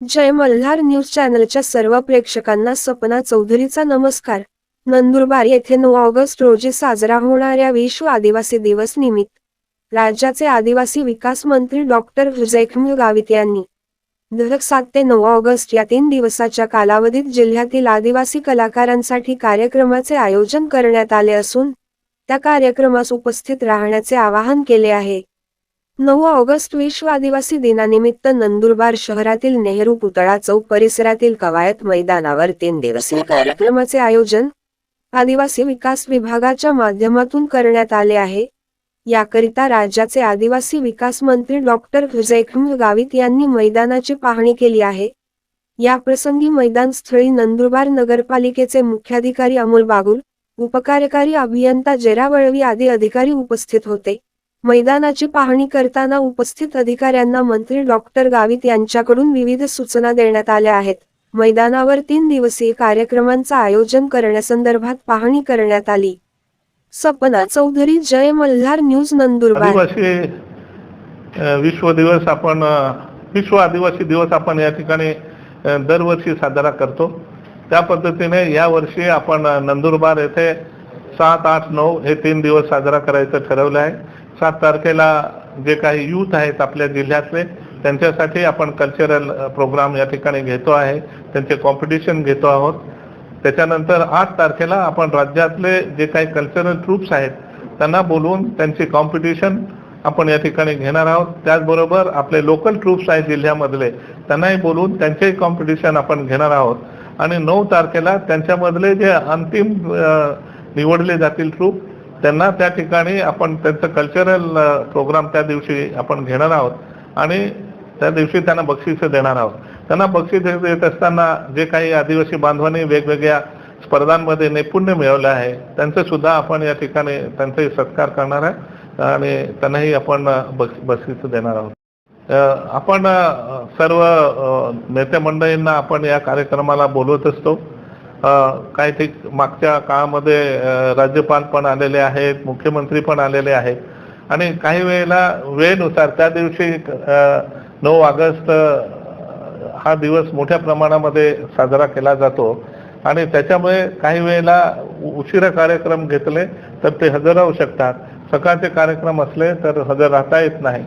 जय Malhar news चॅनलच्या सर्व प्रेक्षकांना सपना चौधरीचा नमस्कार. नंदुरबार येथे नऊ ऑगस्ट रोजी साजरा होणाऱ्या विश्व आदिवासी दिवस निमित्त राज्याचे आदिवासी विकास मंत्री डॉक्टर विजयखमी गावित यांनी सात ते नऊ ऑगस्ट या तीन दिवसाच्या कालावधीत जिल्ह्यातील आदिवासी कलाकारांसाठी कार्यक्रमाचे आयोजन करण्यात आले असून त्या कार्यक्रमास उपस्थित राहण्याचे आवाहन केले आहे. नऊ ऑगस्ट विश्व आदिवासी दिनानिमित्त नंदुरबार शहरातील नेहरू पुतळा चौक परिसरातील कवायत मैदानावर तीन दिवसीय कार्यक्रमाचे आयोजन आदिवासी विकास विभागाच्या माध्यमातून करण्यात आले आहे. याकरिता राज्याचे आदिवासी विकास मंत्री डॉक्टर हुजैखम गावित यांनी मैदानाची पाहणी केली आहे. या प्रसंगी मैदान स्थळी नंदुरबार नगरपालिकेचे मुख्याधिकारी अमोल बागुल उपकार्यकारी अभियंता जेरा वळवी आदी अधिकारी उपस्थित होते. मैदानाची पाहणी करताना उपस्थित अधिकाऱ्यांना मंत्री डॉक्टर गावित यांच्याकडून विविध सूचना देण्यात आल्या आहेत. मैदानावर तीन दिवसीय कार्यक्रमांचं आयोजन करण्यासंदर्भात पाहणी करण्यात आली. सपना चौधरी जय मल्हार न्यूज नंदुरबार. विश्व दिवस आपण विश्व आदिवासी दिवस आपण या ठिकाणी दरवर्षी साजरा करतो. त्या पद्धतीने या वर्षी आपण नंदुरबार येथे सात आठ नऊ हे तीन दिवस साजरा करायचं ठरवलं आहे. सात तारखेला जे काही यूथ आहेत आपल्या जिल्ह्यातले त्यांच्यासाठी आपण कल्चरल प्रोग्राम या ठिकाणी घेतो आहे. त्यांचे कॉम्पिटिशन घेतो आहोत. त्याच्यानंतर आठ तारखेला आपण राज्यातले जे काही कल्चरल ट्रूप्स आहेत त्यांना बोलवून त्यांची कॉम्पिटिशन आपण या ठिकाणी घेणार आहोत. त्याचबरोबर आपले लोकल ट्रूप्स आहेत जिल्ह्यामधले त्यांनाही बोलवून त्यांचेही कॉम्पिटिशन आपण घेणार आहोत. आणि नऊ तारखेला त्यांच्यामधले जे अंतिम निवडले जातील ट्रूप त्यांना त्या ठिकाणी आपण त्यांचं कल्चरल प्रोग्राम त्या दिवशी आपण घेणार आहोत. आणि त्या दिवशी त्यांना बक्षिसं देणार आहोत. त्यांना बक्षीस देत असताना जे काही आदिवासी बांधवांनी वेगवेगळ्या स्पर्धांमध्ये नैपुण्य मिळवलं आहे त्यांचं सुद्धा आपण या ठिकाणी त्यांचाही सत्कार करणार आहे. आणि त्यांनाही आपण बक्ष बक्षीस देणार आहोत. आपण सर्व नेते मंडळींना आपण या कार्यक्रमाला बोलवत असतो. काही ठीक मागच्या काळामध्ये राज्यपाल पण आलेले आहेत मुख्यमंत्री पण आलेले आहेत. आणि काही वेळेला वेळेनुसार त्या दिवशी नऊ ऑगस्ट हा दिवस मोठ्या प्रमाणामध्ये साजरा केला जातो. आणि त्याच्यामुळे काही वेळेला उशिरा कार्यक्रम घेतले तर ते हजर राहू शकतात. सकाळचे कार्यक्रम असले तर हजर राहता येत नाही.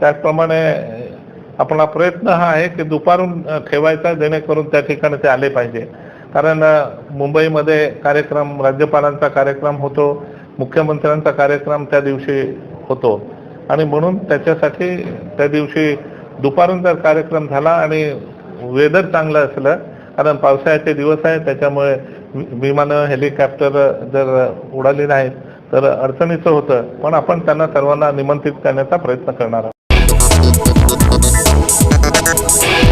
त्याचप्रमाणे आपला प्रयत्न हा आहे की दुपारून ठेवायचा जेणेकरून त्या ठिकाणी ते आले पाहिजे. कारण मुंबईमध्ये कार्यक्रम राज्यपालांचा कार्यक्रम होतो मुख्यमंत्र्यांचा कार्यक्रम त्या दिवशी होतो. आणि म्हणून त्याच्यासाठी त्या दिवशी दुपारून जर कार्यक्रम झाला आणि वेदर चांगलं असलं कारण पावसाळ्याचे दिवस आहे त्याच्यामुळे वि- विमानं हेलिकॉप्टर जर उडाली नाहीत तर अडचणीचं होतं. पण आपण त्यांना सर्वांना निमंत्रित करण्याचा प्रयत्न करणार आहोत. Thank you.